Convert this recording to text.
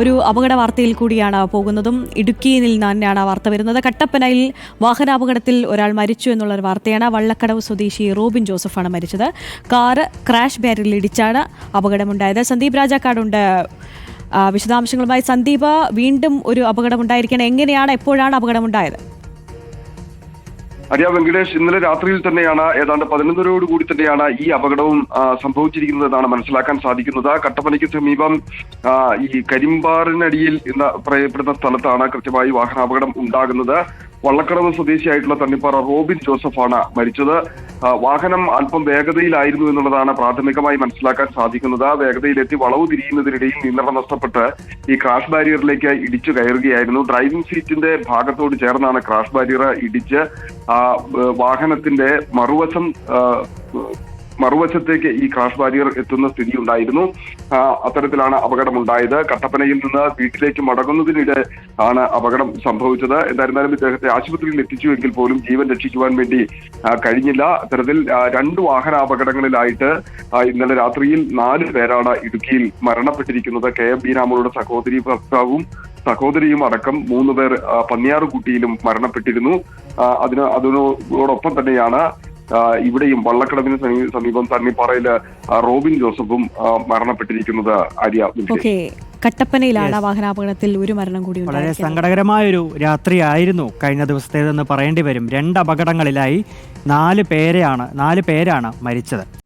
ഒരു അപകട വാർത്തയിൽ കൂടിയാണ് പോകുന്നതും. ഇടുക്കിയിൽ നിന്ന് തന്നെയാണ് ആ വാർത്ത വരുന്നത്. കട്ടപ്പനയിൽ വാഹനാപകടത്തിൽ ഒരാൾ മരിച്ചു എന്നുള്ളൊരു വാർത്തയാണ് വള്ളക്കടവ് സ്വദേശി റോബിൻ ജോസഫാണ് മരിച്ചത്. കാറ് ക്രാഷ് ബാരിൽ ഇടിച്ചാണ് അപകടമുണ്ടായത്. സന്ദീപ് രാജാക്കാടുണ്ട്. വിശദാംശങ്ങളുമായി സന്ദീപ് വീണ്ടും ഒരു അപകടമുണ്ടായിരിക്കണം. എങ്ങനെയാണ് എപ്പോഴാണ് അപകടമുണ്ടായത്? അറിയാം വെങ്കടേഷ് ഇന്നലെ രാത്രിയിൽ തന്നെയാണ് ഏതാണ്ട് പതിനൊന്നരയോട് കൂടി തന്നെയാണ് ഈ അപകടവും സംഭവിച്ചിരിക്കുന്നത് എന്നാണ് മനസ്സിലാക്കാൻ സാധിക്കുന്നത്. കട്ടപ്പനയ്ക്ക് സമീപം ഈ കരിമ്പാറിനടിയിൽ എന്ന പറയപ്പെടുന്ന സ്ഥലത്താണ് കൃത്യമായി വാഹനാപകടം ഉണ്ടാകുന്നത്. വള്ളക്കടവ് സ്വദേശിയായിട്ടുള്ള തണ്ണിപ്പാറ റോബിൻ ജോസഫാണ് മരിച്ചത്. വാഹനം അല്പം വേഗതയിലായിരുന്നു എന്നുള്ളതാണ് പ്രാഥമികമായി മനസ്സിലാക്കാൻ സാധിക്കുന്നത്. വേഗതയിലെത്തി വളവ് തിരിയുന്നതിനിടയിൽ നിയന്ത്രണം നഷ്ടപ്പെട്ട് ഈ ക്രാഷ് ബാരിയറിലേക്ക് ഇടിച്ചു കയറുകയായിരുന്നു. ഡ്രൈവിംഗ് സീറ്റിന്റെ ഭാഗത്തോട് ചേർന്നാണ് ക്രാഷ് ബാരിയർ ഇടിച്ച് വാഹനത്തിന്റെ മറുവശം മറുവശത്തേക്ക് ഈ ക്രാഷ് ബാരിയർ എത്തുന്ന സ്ഥിതി ഉണ്ടായിരുന്നു അത്തരത്തിലാണ് അപകടമുണ്ടായത്. കട്ടപ്പനയിൽ നിന്ന് വീട്ടിലേക്ക് മടങ്ങുന്നതിനിടെ ആണ് അപകടം സംഭവിച്ചത്. എന്തായിരുന്നാലും ഇദ്ദേഹത്തെ ആശുപത്രിയിൽ എത്തിച്ചുവെങ്കിൽ പോലും ജീവൻ രക്ഷിക്കുവാൻ വേണ്ടി കഴിഞ്ഞില്ല. അത്തരത്തിൽ രണ്ട് വാഹന അപകടങ്ങളിലായിട്ട് ഇന്നലെ രാത്രിയിൽ നാല് പേരാണ് ഇടുക്കിയിൽ മരണപ്പെട്ടിരിക്കുന്നത്. കെ. എം. ബീനാമോളുടെ സഹോദരി ഭർത്താവും സഹോദരിയും അടക്കം മൂന്ന് പേർ പന്നിയാറുകുട്ടിയിലും മരണപ്പെട്ടിരുന്നു. അതിന് അതിനോടൊപ്പം തന്നെയാണ് ഇവിടെയും വള്ളക്കടവിന് സമീ- സമീപം തണ്ണിപ്പാറയിൽ റോബിൻ ജോസഫും മരണപ്പെട്ടിരിക്കുന്നത് ആര്യ. ഓക്കെ. കട്ടപ്പനയിലാണ് വാഹനാപകടത്തിൽ ഒരു മരണം കൂടി വളരെ സങ്കടകരമായ സങ്കടകരമായൊരു രാത്രിയായിരുന്നു കഴിഞ്ഞ ദിവസത്തേതെന്ന് പറയേണ്ടി വരും. രണ്ട് അപകടങ്ങളിലായി നാല് പേരെയാണ് നാല് പേരാണ് മരിച്ചത്.